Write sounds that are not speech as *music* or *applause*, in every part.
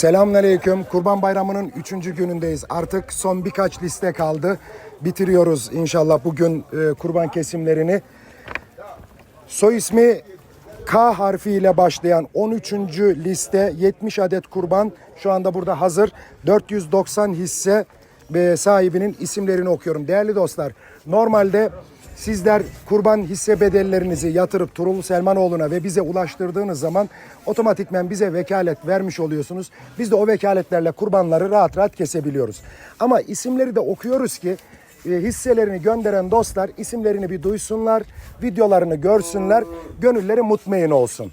Selamünaleyküm. Kurban Bayramı'nın 3. günündeyiz. Artık son birkaç liste kaldı. Bitiriyoruz inşallah bugün e, kurban kesimlerini. Soy ismi K harfiyle başlayan 13. liste 70 adet kurban şu anda burada hazır. 490 hisse ve sahibinin isimlerini okuyorum. Değerli dostlar, normalde sizler kurban hisse bedellerinizi yatırıp Turul Selmanoğlu'na ve bize ulaştırdığınız zaman otomatikmen bize vekalet vermiş oluyorsunuz. Biz de o vekaletlerle kurbanları rahat rahat kesebiliyoruz. Ama isimleri de okuyoruz ki e, hisselerini gönderen dostlar isimlerini bir duysunlar, videolarını görsünler, gönülleri mutmain olsun.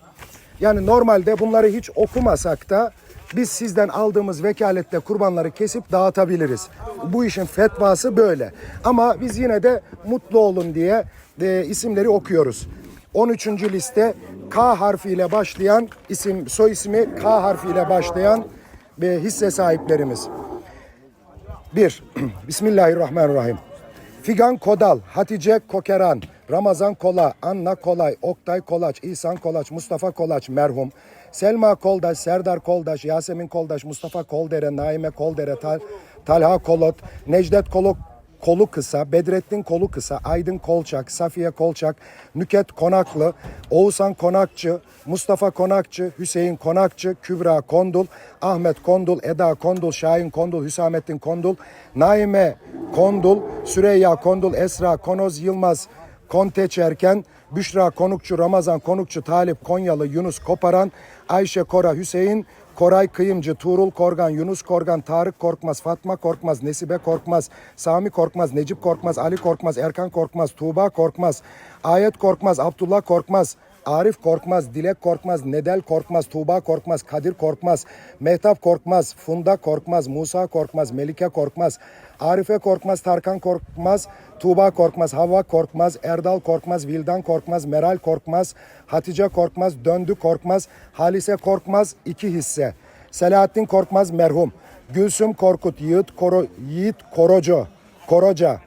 Yani normalde bunları hiç okumasak da biz sizden aldığımız vekalette kurbanları kesip dağıtabiliriz. Bu işin fetvası böyle. Ama biz yine de mutlu olun diye e, isimleri okuyoruz. 13. liste K harfiyle başlayan isim, soy ismi K harfiyle başlayan ve hisse sahiplerimiz. 1. *clears throat* Bismillahirrahmanirrahim. Figan Kodal, Hatice Kokeran, Ramazan Kola, Anna Kolay, Oktay Kolaç, İhsan Kolaç, Mustafa Kolaç merhum, Selma Koldaş, Serdar Koldaş, Yasemin Koldaş, Mustafa Koldere, Naime Koldere, Tal, Talha Kolot, Necdet Kolok, kolu kısa, Bedrettin kolu kısa, Aydın Kolçak, Safiye Kolçak, Nüket Konaklı, Oğuzhan Konakçı, Mustafa Konakçı, Hüseyin Konakçı, Kübra Kondul, Ahmet Kondul, Eda Kondul, Şahin Kondul, Hüsamettin Kondul, Naime Kondul, Süreyya Kondul, Esra Konoz Yılmaz, Konte Çerken, Büşra Konukçu, Ramazan Konukçu, Talip Konyalı, Yunus Koparan, Ayşe Kora Hüseyin, Koray Kıyımcı, Tuğrul Korgan, Yunus Korgan, Tarık Korkmaz, Fatma Korkmaz, Nesibe Korkmaz, Sami Korkmaz, Necip Korkmaz, Ali Korkmaz, Erkan Korkmaz, Tuğba Korkmaz, Ayet Korkmaz, Abdullah Korkmaz, Arif Korkmaz, Dilek Korkmaz, Nedel Korkmaz, Tuğba Korkmaz, Kadir Korkmaz, Mehtap Korkmaz, Funda Korkmaz, Musa Korkmaz, Melike Korkmaz, Arife Korkmaz, Tarkan Korkmaz, Tuğba Korkmaz, Havva Korkmaz, Erdal Korkmaz, Vildan Korkmaz, Meral Korkmaz, Hatice Korkmaz, Döndü Korkmaz, Halise Korkmaz iki hisse. Selahattin Korkmaz merhum. Gülsüm Korkut, Yiğit, Koro, Yiğit Koroco, Koroca,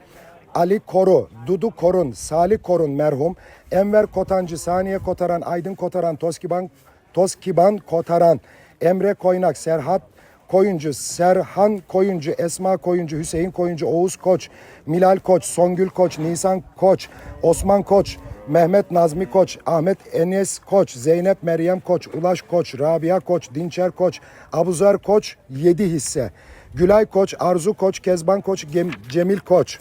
Ali Koru, Dudu Korun, Salih Korun merhum, Enver Kotancı, Saniye Kotaran, Aydın Kotaran, Toskiban, Toskiban Kotaran, Emre Koynak, Serhat Koyuncu, Serhan Koyuncu, Esma Koyuncu, Hüseyin Koyuncu, Oğuz Koç, Milal Koç, Songül Koç, Nisan Koç, Osman Koç, Mehmet Nazmi Koç, Ahmet Enes Koç, Zeynep Meryem Koç, Ulaş Koç, Rabia Koç, Dinçer Koç, Abuzer Koç 7 hisse. Gülay Koç, Arzu Koç, Kezban Koç, Cemil Koç.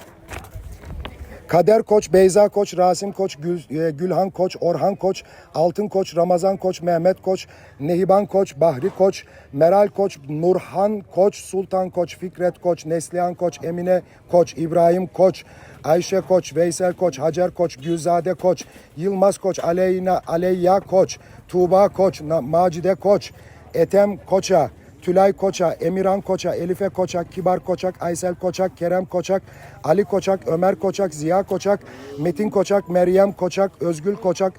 Kader Koç, Beyza Koç, Rasim Koç, Gül, e, Gülhan Koç, Orhan Koç, Altın Koç, Ramazan Koç, Mehmet Koç, Nehiban Koç, Bahri Koç, Meral Koç, Nurhan Koç, Sultan Koç, Fikret Koç, Neslihan Koç, Emine Koç, İbrahim Koç, Ayşe Koç, Veysel Koç, Hacer Koç, Gülzade Koç, Yılmaz Koç, Aleyna, Aleyya Koç, Tuğba Koç, Macide Koç, Etem Koç'a, Tülay Koç'a, Emirhan Koç'a, Elife Koçak, Kibar Koçak, Aysel Koçak, Kerem Koçak, Ali Koçak, Ömer Koçak, Ziya Koçak, Metin Koçak, Meryem Koçak, Özgül Koçak,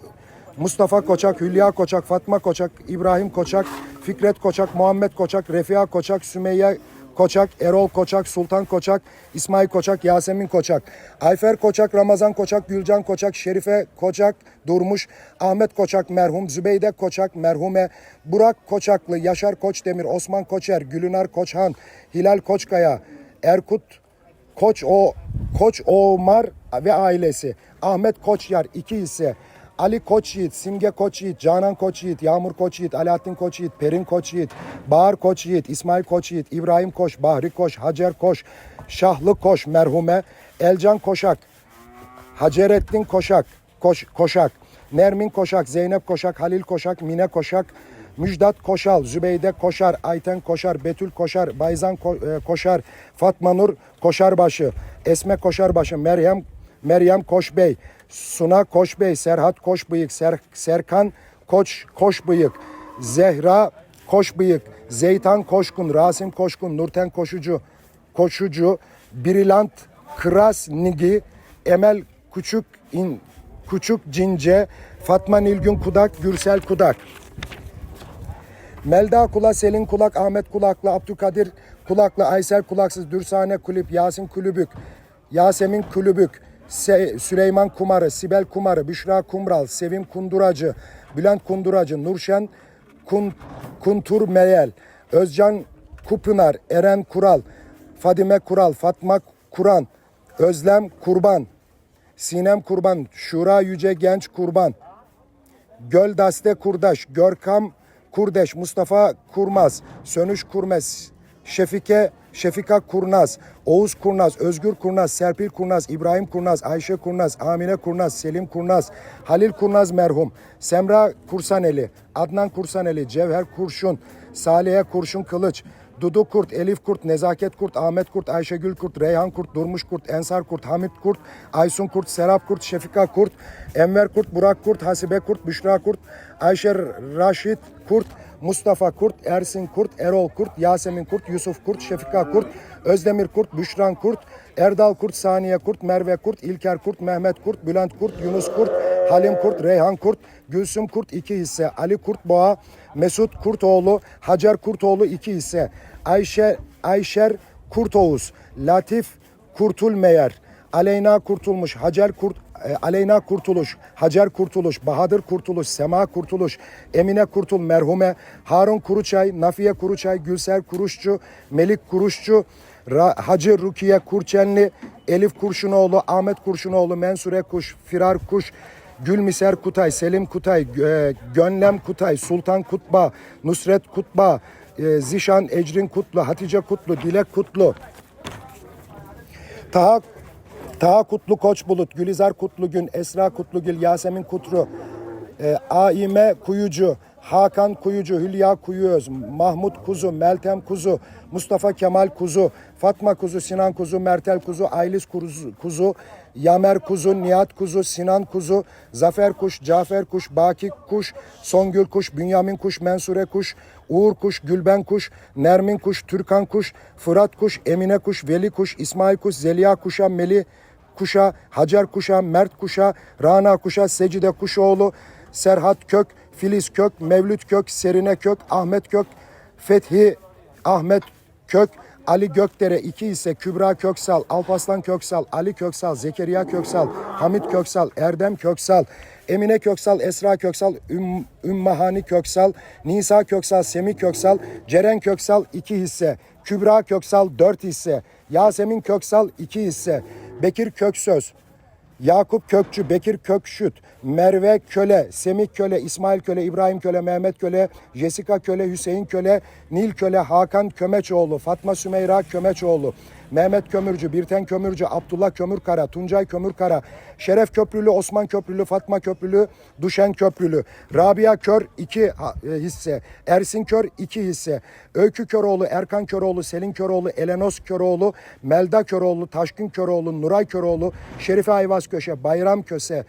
Mustafa Koçak, Hülya Koçak, Fatma Koçak, İbrahim Koçak, Fikret Koçak, Muhammed Koçak, Refia Koçak, Sümeyye Koçak, Erol Koçak, Sultan Koçak, İsmail Koçak, Yasemin Koçak, Ayfer Koçak, Ramazan Koçak, Gülcan Koçak, Şerife Koçak, Durmuş, Ahmet Koçak merhum, Zübeyde Koçak merhume, Burak Koçaklı, Yaşar Koçdemir, Osman Koçer, Gülünar Koçhan, Hilal Koçkaya, Erkut Koç o Koç Omar ve ailesi, Ahmet Koçyar iki hisse, Ali Koç Yiğit, Simge Koç Yiğit, Canan Koç Yiğit, Yağmur Koç Yiğit, Alaaddin Koç Yiğit, Perin Koç Yiğit, Bahar Koç Yiğit, İsmail Koç Yiğit, İbrahim Koç, Bahri Koç, Hacer Koç, Şahlı Koç merhume, Elcan Koşak, Hacerettin Koşak, Koş, Koşak, Nermin Koşak, Zeynep Koşak, Halil Koşak, Mine Koşak, Müjdat Koşal, Zübeyde Koşar, Ayten Koşar, Betül Koşar, Bayzan e, Koşar, Fatma Nur Koşarbaşı, Esme Koşarbaşı, Meryem Meryem Koşbey, Suna Koşbey, Serhat Koşbıyık, Ser, Serkan Koç Koşbıyık, Zehra Koşbıyık, Zeytan Koşkun, Rasim Koşkun, Nurten Koşucu, Koşucu, Birilant Kras Nigi, Emel Küçük İn Küçük Cince, Fatma Nilgün Kudak, Gürsel Kudak. Melda Kula, Selin Kulak, Ahmet Kulaklı, Abdülkadir Kulaklı, Aysel Kulaksız, Dürsane Kulüp, Yasin Kulübük, Yasemin Kulübük, Süleyman Kumarı, Sibel Kumarı, Büşra Kumral, Sevim Kunduracı, Bülent Kunduracı, Nurşen Kun, Kuntur Meyel, Özcan Kupınar, Eren Kural, Fadime Kural, Fatma Kuran, Özlem Kurban, Sinem Kurban, Şura Yüce Genç Kurban, Göl Daste Kurdaş, Görkam Kurdeş, Mustafa Kurmaz, Sönüş Kurmez, Şefike Şefika Kurnaz, Oğuz Kurnaz, Özgür Kurnaz, Serpil Kurnaz, İbrahim Kurnaz, Ayşe Kurnaz, Amine Kurnaz, Selim Kurnaz, Halil Kurnaz merhum, Semra Kursaneli, Adnan Kursaneli, Cevher Kurşun, Salihe Kurşun Kılıç, Dudu Kurt, Elif Kurt, Nezaket Kurt, Ahmet Kurt, Ayşegül Kurt, Reyhan Kurt, Durmuş Kurt, Ensar Kurt, Hamit Kurt, Aysun Kurt, Serap Kurt, Şefika Kurt, Enver Kurt, Burak Kurt, Hasibe Kurt, Büşra Kurt, Ayşe Raşit Kurt, Mustafa Kurt, Ersin Kurt, Erol Kurt, Yasemin Kurt, Yusuf Kurt, Şefika Kurt, Özdemir Kurt, Büşran Kurt, Erdal Kurt, Saniye Kurt, Merve Kurt, İlker Kurt, Mehmet Kurt, Bülent Kurt, Yunus Kurt, Halim Kurt, Reyhan Kurt, Gülsüm Kurt 2 hisse, Ali Kurt Boğa, Mesut Kurtoğlu, Hacer Kurtoğlu 2 hisse, Ayşe Ayşer Kurtoğuz, Latif Kurtulmeyer, Aleyna Kurtulmuş, Hacer Kurt e, Aleyna Kurtuluş, Hacer Kurtuluş, Bahadır Kurtuluş, Sema Kurtuluş, Emine Kurtul merhume, Harun Kuruçay, Nafiye Kuruçay, Gülser Kuruşçu, Melik Kuruşçu, Hacı Rukiye Kurçenli, Elif Kurşunoğlu, Ahmet Kurşunoğlu, Mensure Kuş, Firar Kuş, Gülmiser Kutay, Selim Kutay, e, Gönlem Kutay, Sultan Kutba, Nusret Kutba, e, Zişan Ecrin Kutlu, Hatice Kutlu, Dilek Kutlu, Taha Taha Kutlu Koç Bulut, Gülizar Kutlugün, Esra Kutlugül, Yasemin Kutru, e, Aime Kuyucu, Hakan Kuyucu, Hülya Kuyuöz, Mahmut Kuzu, Meltem Kuzu, Mustafa Kemal Kuzu, Fatma Kuzu, Sinan Kuzu, Mertel Kuzu, Aylis Kuzu, Kuzu Yamer Kuzu, Nihat Kuzu, Sinan Kuzu, Zafer Kuş, Cafer Kuş, Baki Kuş, Songül Kuş, Bünyamin Kuş, Mensure Kuş, Uğur Kuş, Gülben Kuş, Nermin Kuş, Türkan Kuş, Fırat Kuş, Emine Kuş, Veli Kuş, İsmail Kuş, Zeliha Kuş'a, Meli Kuş'a, Hacer Kuş'a, Mert Kuş'a, Rana Kuş'a, Secide Kuşoğlu, Serhat Kök, Filiz Kök, Mevlüt Kök, Serine Kök, Ahmet Kök, Fethi Ahmet Kök, Ali Gökdere 2 ise Kübra Köksal, Alpaslan Köksal, Ali Köksal, Zekeriya Köksal, Hamit Köksal, Erdem Köksal, Emine Köksal, Esra Köksal, Üm, Ümmahani Köksal, Nisa Köksal, Semih Köksal, Ceren Köksal 2 hisse, Kübra Köksal 4 hisse, Yasemin Köksal 2 hisse, Bekir Köksöz, Yakup Kökçü, Bekir Kökşüt, Merve Köle, Semih Köle, İsmail Köle, İbrahim Köle, Mehmet Köle, Jessica Köle, Hüseyin Köle, Nil Köle, Hakan Kömeçoğlu, Fatma Sümeyra Kömeçoğlu, Mehmet Kömürcü, Birten Kömürcü, Abdullah Kömürkara, Tuncay Kömürkara, Şeref Köprülü, Osman Köprülü, Fatma Köprülü, Duşen Köprülü, Rabia Kör 2 hisse, Ersin Kör 2 hisse, Öykü Köroğlu, Erkan Köroğlu, Selin Köroğlu, Elenos Köroğlu, Melda Köroğlu, Taşkın Köroğlu, Nuray Köroğlu, Şerife Ayvaz Köşe, Bayram Köse,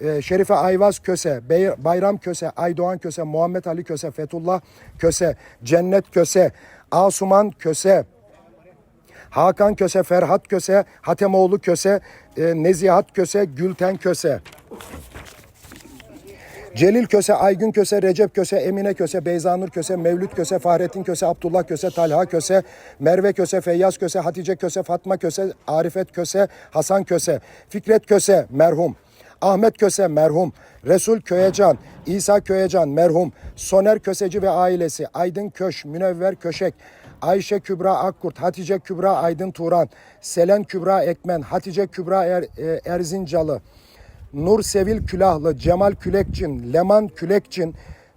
e, Şerife Ayvaz Köse, Bayram Köse, Aydoğan Köse, Muhammed Ali Köse, Fethullah Köse, Cennet Köse, Asuman Köse, Hakan Köse, Ferhat Köse, Hatemoğlu Köse, e, Nezihat Köse, Gülten Köse. Celil Köse, Aygün Köse, Recep Köse, Emine Köse, Beyzanur Köse, Mevlüt Köse, Fahrettin Köse, Abdullah Köse, Talha Köse, Merve Köse, Feyyaz Köse, Hatice Köse, Fatma Köse, Arifet Köse, Hasan Köse, Fikret Köse, merhum. Ahmet Köse merhum, Resul Köyecan, İsa Köyecan merhum, Soner Köseci ve ailesi, Aydın Köş, Münevver Köşek, Ayşe Kübra Akkurt, Hatice Kübra Aydın Turan, Selen Kübra Ekmen, Hatice Kübra er, e, Erzincalı, Nur Sevil Külahlı, Cemal Külekçin, Leman Külekçin,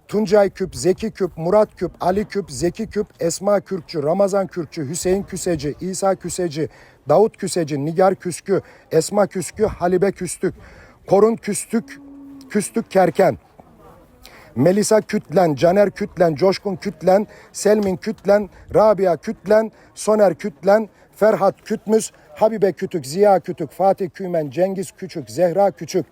Tuncay Küp, Zeki Küp, Murat Küp, Ali Küp, Zeki Küp, Esma Kürkçü, Ramazan Kürkçü, Hüseyin Küseci, İsa Küseci, Davut Küseci, Nigar Küskü, Esma Küskü, Halibe Küstük, Korun Küstük, Küstük Kerken, Melisa Kütlen, Caner Kütlen, Coşkun Kütlen, Selmin Kütlen, Rabia Kütlen, Soner Kütlen, Ferhat Kütmüz, Habibe Kütük, Ziya Kütük, Fatih Kümen, Cengiz Küçük, Zehra Küçük,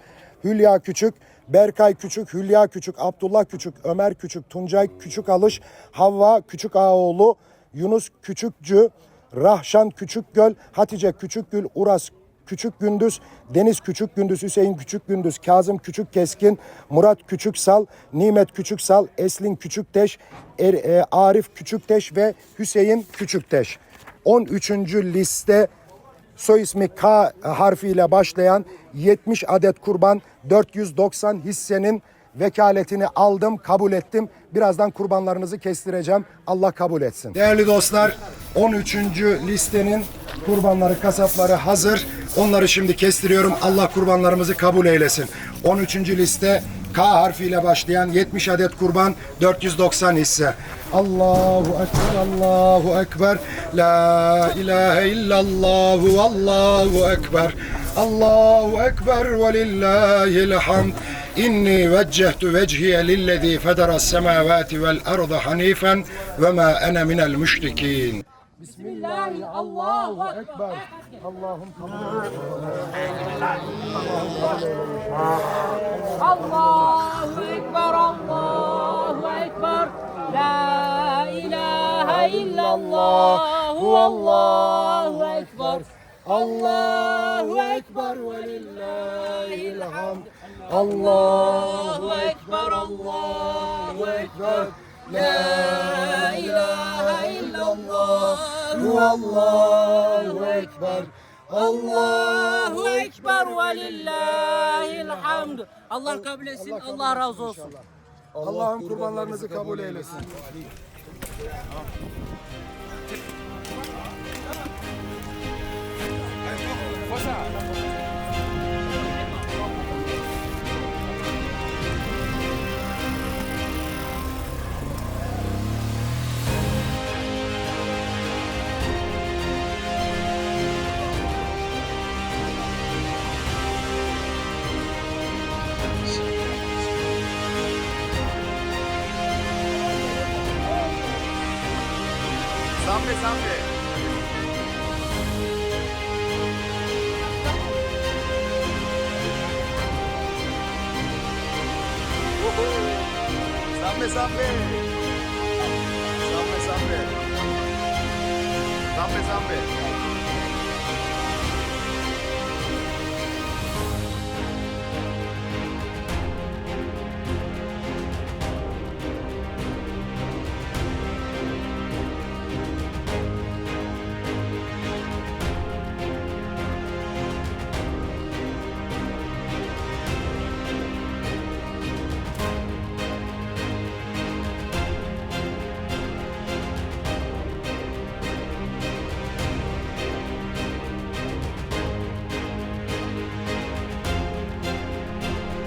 Hülya Küçük, Berkay Küçük, Hülya Küçük, Abdullah Küçük, Ömer Küçük, Tuncay Küçük Alış, Havva Küçük Ağoğlu, Yunus Küçükcü, Rahşan Küçükgöl, Hatice Küçükgül, Uras Küçük Gündüz, Deniz Küçük Gündüz, Hüseyin Küçük Gündüz, Kazım Küçük Keskin, Murat Küçük Sal, Nimet Küçük Sal, Eslin Küçükteş, Er- e, Arif Küçükteş ve Hüseyin Küçükteş. 13. liste soy ismi K harfiyle başlayan 70 adet kurban 490 hissenin vekaletini aldım, kabul ettim. Birazdan kurbanlarınızı kestireceğim. Allah kabul etsin. Değerli dostlar, 13. listenin kurbanları, kasapları hazır. Onları şimdi kestiriyorum. Allah kurbanlarımızı kabul eylesin. 13. liste K harfiyle başlayan 70 adet kurban 490 hisse. Allahu Ekber, Allahu Ekber. La ilahe illallah, Allahu Ekber. Allahu Ekber ve lillahil hamd. İnni veccehtu vecihiye lillezî federas semâvâti vel ardı hanifen ve ma ene minel müşrikîn. Bismillahi Allahu Ekber. Allah'ım kabul Allahu Ekber, Allahu Ekber. La ilahe illallah. Allahu Ekber. Allahu Ekber ve lillahil hamd. Allahu Ekber, Allahu Ekber. La ilahe. Allahu Ekber. Allahu Ekber ve lillahil hamd. Allah kabul etsin, Allah razı olsun. Allah'ım kurbanlarınızı kabul eylesin. Sambe Same, same. Same,